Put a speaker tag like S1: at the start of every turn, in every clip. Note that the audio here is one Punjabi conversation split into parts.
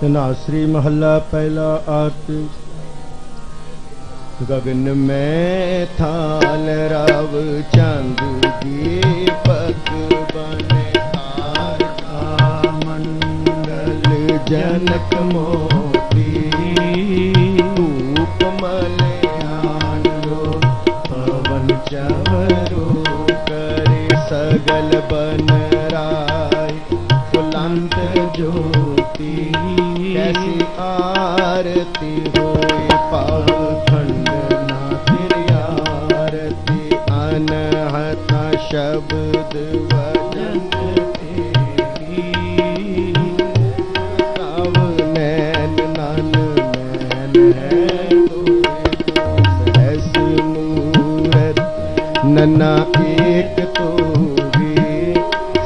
S1: ਤਨਾਸਰੀ ਮਹੱਲਾ ਪਹਿਲਾ ਆਤ ਗगन ਮੈਂ ਥਾਲ ਰਵ ਚੰਦ ਦੀਪਕ ਬਨੇ ਤਾਰਾ ਮੰਡਲ ਜਨਕ ਮੋਤੀ। ਧੂਪ ਮਲਿਆਨੋ ਨਨਾ ਏਕ ਤੋਵੇ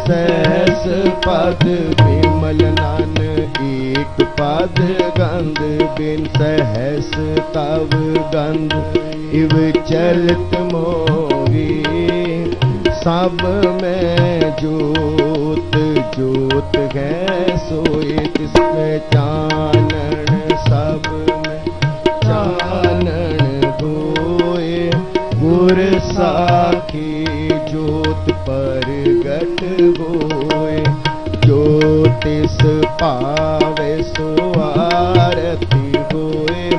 S1: ਸਹਸ ਪਦ ਬਿਮਲ ਨਨ ਏਕ ਪਦ ਗੰਧ ਬਿਨ ਸਹਿਸ ਤਵ ਗੰਧ, ਇਵ ਚਲਤ ਮੋਗੀ ਸਭ ਮੈਂ ਜੋਤ ਜੋਤ ਹੈ ਸੋਏ ਤਿਸ ਚਾਨਣ ਸਭ ਮੈਂ। ਚਾਨਣ ਗੁਰ ਸਾਖੀ ਜੋਤ ਪਰਗਟ ਹੋਏ ਜੋ ਤਿਸ ਭਾਵੇ ਸੋ ਆਰਤੀ ਹੋਏ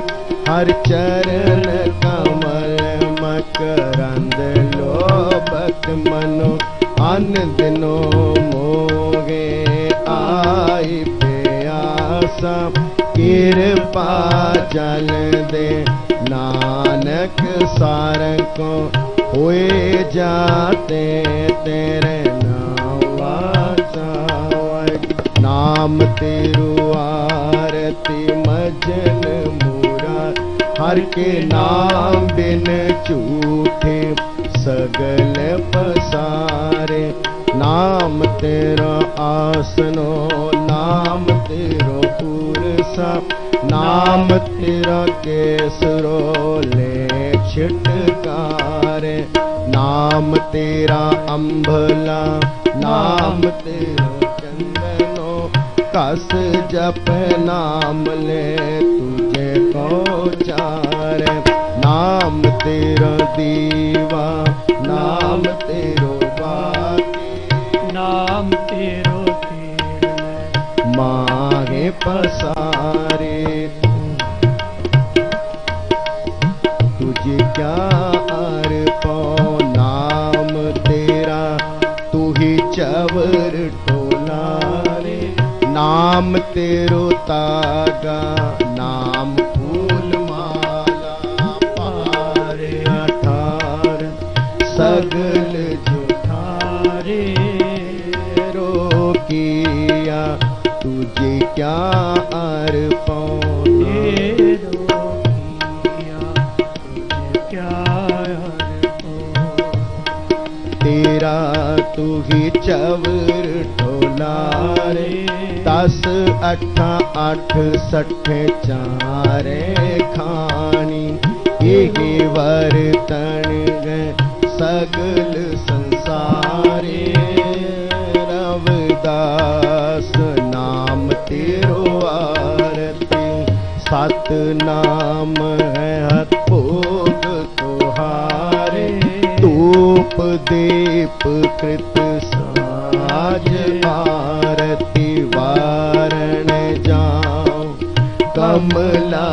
S1: ਹਰ ਚਰਨ ਕਮਲ ਮਕਰੰਦ ਲੋਭਤ ਮਨੋ ਅਨ ਦਿਨੋ ਮੋਗੇ ਆਈ ਪਿਆਸਾ ਕਿਰਪਾ ਜਲ ਦੇ ਨਾਨਕ ਸਾਰ ਕੋ ਹੋਏ ਜਾਤੇ ਤੇਰੇ ਨਾਮ ਵਾਚਾ ਨਾਮ ਤੇਰੂ ਆਰਤੀ ਮਜਨ ਮੂਰਾ ਹਰ ਕੇ ਨਾਮ ਬਿਨ ਝੂਠੇ ਸਗਲ ਪਸਾਰੇ ਨਾਮ ਤੇਰਾ ਆਸਨੋ ਨਾਮ ਤੇਰੋ ਪੁਰਸਾ ਨਾਮ ਤੇਰਾ ਕੇਸਰੋ ਲੈ ਛਟਕਾਰੇ, ਨਾਮ ਤੇਰਾ ਅੰਭਲਾ ਨਾਮ ਤੇਰਾ ਚੰਦਨੋ, ਕਸ ਜਪ ਨਾਮ ਲੈ ਤੁਝੇ ਕੋ ਚਾਰੇ ਨਾਮ ਤੇਰਾ ਦੀਵਾ ਨਾਮ ਤੇਰੋ ਤਾਗਾ ਨਾਮ ਫੂਲ ਮਾਲਾ ਪਾਰੇ ਅਠਾਰ ਸਗਲ ਜੁਠਾਰੇ ਰੋਕੀਆ ਤੁਝੇ ਕਿਆ ਅਰ ਪਉ ਅੱਠਾਂ ਅੱਠ ਸੱਠੇ ਚਾਰੇ ਖਾਣੀ, ਇਹ ਵਰਤਣ ਗਏ ਸਗਲ ਸੰਸਾਰੇ। ਰਵਦਾਸ ਨਾਮ ਤੇਰੋ ਆਰਤੀ ਸਤ ਨਾਮ ਹੈ ਹੱਥ ਭੋਗ ਤੁਹਾਰੇ। ਧੂਪ ਦੀਪ ਕ੍ਰਿਤ ਸਾਜ ਆਰਤੀ ਕਮਲਾ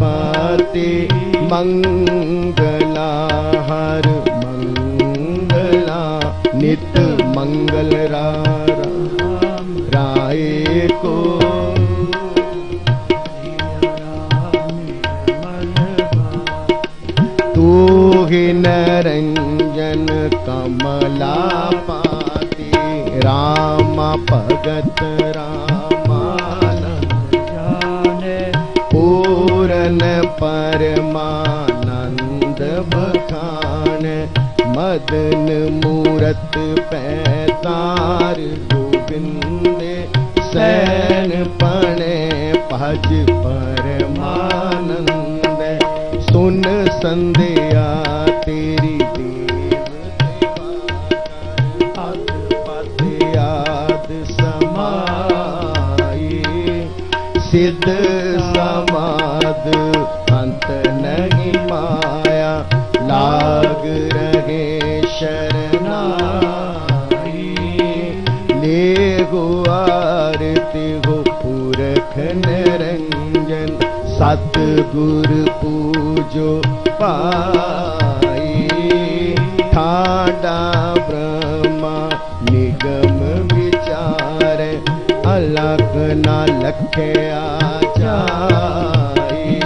S1: ਪਾਤੀ ਮੰਗਲਾ ਹਰ ਮੰਗਲਾ ਨਿਤ ਮੰਗਲ ਰਾ ਰਾਏ ਕੋ ਤੂ ਹੀ ਨਰੰਜਨ ਕਮਲਾ ਪਾਤੀ ਰਾਮ ਭਗਤ ਰਾਮਾਨੰਦ पूरन परमानन्द बखान मदन मूरत पैतार गोविन्द सैन पणे भज परमानन्द। सुन सन्ध्या ਸਤ ਗੁਰ ਪੂਜੋ ਪਾਈ ਠਾਡਾ ਬ੍ਰਹਮਾ ਨਿਗਮ ਵਿਚਾਰੇ, ਅਲਗ ਨਾ ਲਖਿਆ ਜਾਈ।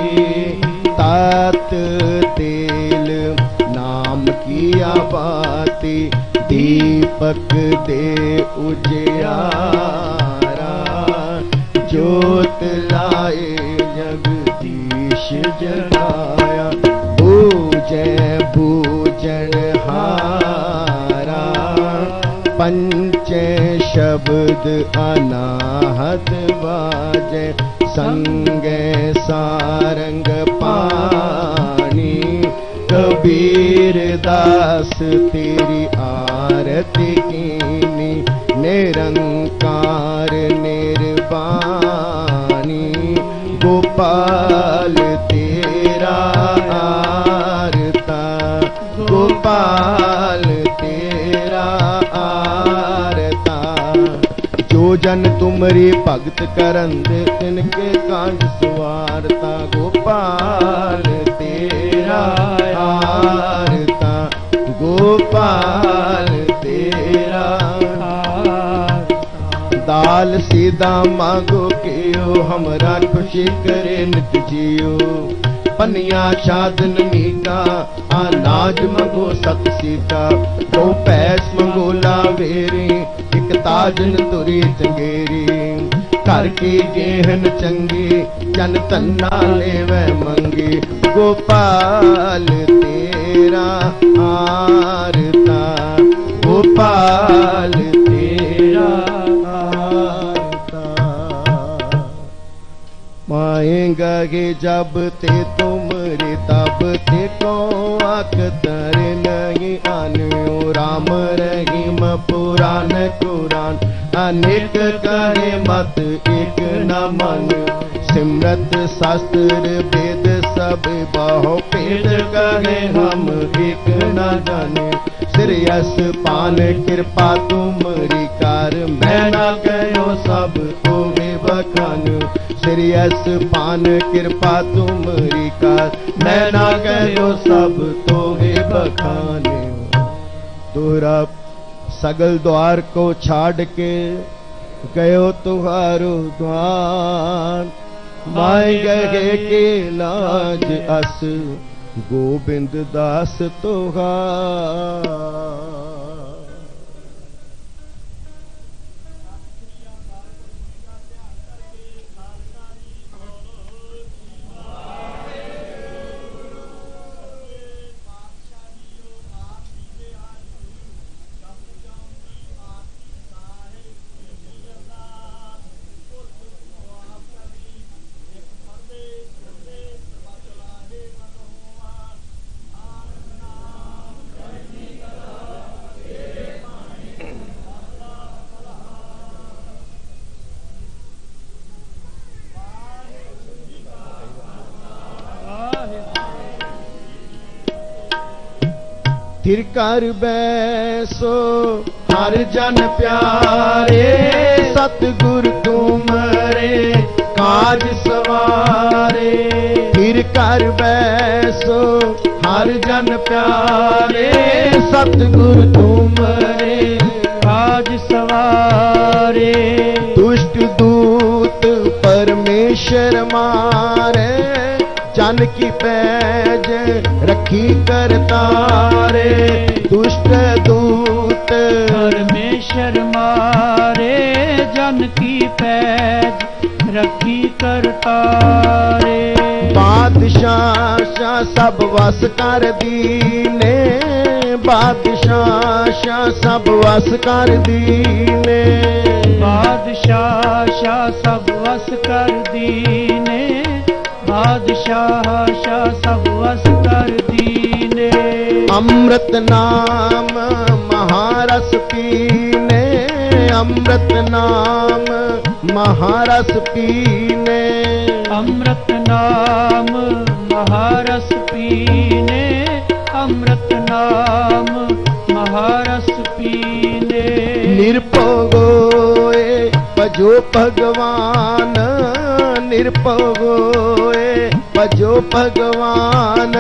S1: ਤੇਲ ਨਾਮ ਕੀਆ ਬਾਤੀ, ਦੀਪਕ ਤੇ ਉਜਿਆ ਜੋਤ ਲਾਏ, ਜਗਦੀਸ਼ ਜਗਾਇਆ। ਪੂਜੈ ਪੂਜਨ ਹਾਰਾ। ਪੰਚੇ ਸ਼ਬਦ ਅਨਾਹਤ ਵਾਜੈ ਸੰਗੇ ਸਾਰੰਗ ਪਾਣੀ। ਕਬੀਰ ਦਾਸ ਤੇਰੀ ਆਰਤੀ ਕੀਨੀ। ਨਿਰੰਤ ਜਨ ਤੁਮਰੀ ਭਗਤ ਕਰਨ ਦੇ ਤਿਨ ਕੇ ਕਾਂਡ ਸਵਾਰਤਾ ਗੋਪਾਲ ਤੇਰਾ ਹਾਰਤਾ ਗੋਪਾਲ ਤੇਰਾ ਦਾਲ ਸੀਦਾ ਮੰਗੋ ਕਿਓ, ਹਮਰਾ ਖੁਸ਼ੀ ਕਰੇ ਨਿਤ ਜੀਓ। ਪਨੀਆਂ ਸ਼ਾਦਨ ਮੀਟਾ ਆਨਾਜ ਮੰਗੋ ਸਤ ਸੀਤਾ ਕੋ ਪੈਸ ਮੰਗੋ ਲਾਵੇਰੇ ਸਾਜਨ ਤੁਰੀ ਚੰਗੇਰੀ ਘਰ ਕੀ ਜੇਹਨ ਚੰਗੀ, ਜਨ ਤੰਨਾ ਲੈਵੇ ਮੰਗੀ। ਗੋਪਾਲ ਤੇਰਾ ਆਰਤਾ ਗੋਪਾਲ ਤੇਰਾ ਆਰਤਾ ਮਾਏਗਾ ਕਿ ਜਬ ਤੇ ਤੂੰ तब ते को अकतर नहीं आनियो राम रहीम पुराण कुरान अनेक करे मत एक न मन सिमरत शास्त्र वेद सब बहु पेद कहे हम एक न जाने श्रेयस पान कृपा तुमरी कार मैं न कहो सब होवे बखान ਮੇਰੀ ਪਾਨ, ਕਿਰਪਾ ਤੁਮਰੀ ਕਾ ਮੈਂ ਨਾ ਕਹਿਓ ਸਭ ਤੋਹੇ ਬਖਾਨੇ। ਦੁਹਰਾ ਸਗਲ ਦਵਾਰ ਕੋ ਛਾੜ ਕੇ ਗਇਓ ਤੁਹਾਰੋ ਦਵਾਨ ਮਾਈ ਗਏ ਕੇ ਲਾਜ ਅਸ, ਗੋਬਿੰਦ ਦਾਸ ਤੋਹਾ ਥਿਰ ਕਰ ਬੈਸੋ, ਹਰ ਜਨ ਪਿਆਰੇ ਸਤ ਗੁਰ ਤੁਮਰੇ ਕਾਜ ਸਵਾਰੇ। ਥਿਰ ਕਰ ਬੈਸੋ, ਹਰ ਜਨ ਪਿਆਰੇ ਸਤ
S2: ਗੁਰ ਤੁਮਰੇ
S1: ਕਾਜ ਸਵਾਰੇ। ਦੁਸ਼ਟ ਦੂਤ ਪਰਮੇਸ਼ਰ ਮਾਰ ਚਨ ਕੀ ਪੈਜ ਰੱਖੀ ਕਰਤਾਰੇ
S2: ਦੁਸ਼ਟ ਦੂਤ। ਪਰਮੇਸ਼ਰ ਮਾਰੇ ਜਨ ਕੀ ਪੈਜ
S1: ਰੱਖੀ ਕਰਤਾਰੇ ਬਾਦਸ਼ਾਹ ਸ਼ਾ ਸਭ ਵਸ ਕਰ ਦੀਨੇ ਬਾਦਸ਼ਾਹ ਸ਼ਾ ਸਭ ਵਸ
S2: ਕਰ ਦੀਨੇ। ਬਾਦਸ਼ਾਹ ਸ਼ਾ ਸਭ ਵਸ ਕਰ ਬਾਦਸ਼ਾਹ ਸ਼ਾ ਸਭ ਅਸਕਰ ਦੀਨੇ
S1: ਅੰਮ੍ਰਿਤ ਨਾਮ ਮਹਾਰਸ ਪੀਨੇ ਅੰਮ੍ਰਿਤ ਨਾਮ ਮਹਾਰਸ ਪੀਨੇ
S2: ਅੰਮ੍ਰਿਤ ਨਾਮ ਮਹਾਰਸ ਪੀਨੇ ਅੰਮ੍ਰਿਤ ਨਾਮ ਮਹਾਰਸ ਪੀਨੇ
S1: ਨਿਰਭਉ ਏ ਭਜੋ ਭਗਵਾਨ ਨਿਰਭਉ ਭਜੋ ਭਗਵਾਨ।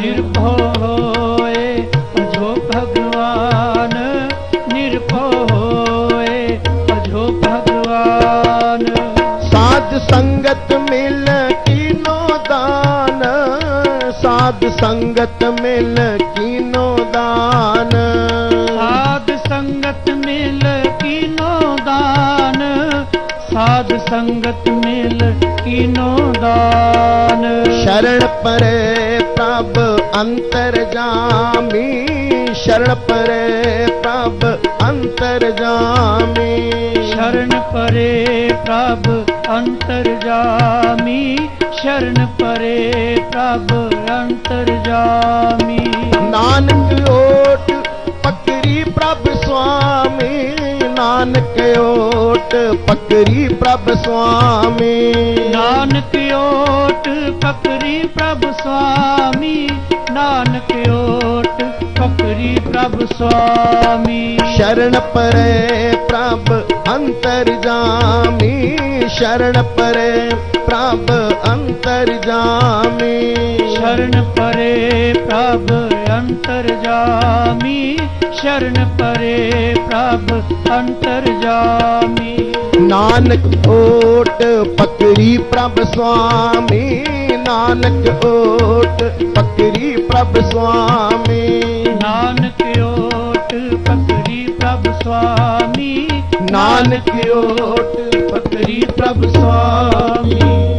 S2: ਨਿਰਭਉ ਹੋਏ ਭਜੋ ਭਗਵਾਨ। ਨਿਰਭਉ ਹੋਏ ਭਜੋ ਭਗਵਾਨ।
S1: ਸਾਧ ਸੰਗਤ ਮਿਲ ਕੀਨੋ ਦਾਨ। ਸਾਧ ਸੰਗਤ ਮਿਲ ਕੀਨੋ ਦਾਨ।
S2: ਸਾਧ ਸੰਗਤ ਮਿਲ ਕੀਨੋ ਦਾਨ।
S1: ਸ਼ਰਣ ਪਰੇ ਪ੍ਰਭ ਅੰਤਰ ਜਾਮੀ। ਸ਼ਰਣ ਪਰੇ ਪ੍ਰਭ ਅੰਤਰ ਜਾਮੀ।
S2: ਸ਼ਰਨ ਪਰੇ ਪ੍ਰਭ ਅੰਤਰ ਜਾਮੀ। ਸ਼ਰਨ ਪਰੇ ਪ੍ਰਭ ਅੰਤਰ ਜਾਮੀ।
S1: ਨਾਨਕ ਪਕਰੀ ਪ੍ਰਭ ਸੁਆਮੀ ਨਾਨਕ ਓਟ ਪਕਰੀ ਪ੍ਰਭ ਸੁਆਮੀ।
S2: ਨਾਨਕ ਓਟ ਪਕਰੀ ਪ੍ਰਭ ਸੁਆਮੀ ਨਾਨਕ ਪ੍ਰਭ ਸੁਆਮੀ।
S1: ਸ਼ਰਨ ਪਰੇ ਪ੍ਰਭ ਅੰਤਰ ਜਾਮੀ। ਸ਼ਰਨ ਪਰੇ ਪ੍ਰਭ ਅੰਤਰ ਜਾਮੀ।
S2: ਸ਼ਰਨ ਪਰੇ ਪ੍ਰਭ ਅੰਤਰ ਜਾਮੀ। ਸ਼ਰਨ ਪਰੇ ਪ੍ਰਭ ਅੰਤਰ ਜਾਮੀ।
S1: ਨਾਨਕ ਓਟ ਪਕਰੀ ਪ੍ਰਭ ਸੁਆਮੀ। ਨਾਨਕ ਓਟ ਪਕਰੀ ਪ੍ਰਭ ਸੁਆਮੀ।
S2: ਨਾਨਕ ਓਟ ਪਕਰੀ ਪ੍ਰਭ ਸੁਆਮੀ।
S1: ਨਾਨਕ ਓਟ ਪਕਰੀ ਪ੍ਰਭ ਸੁਆਮੀ।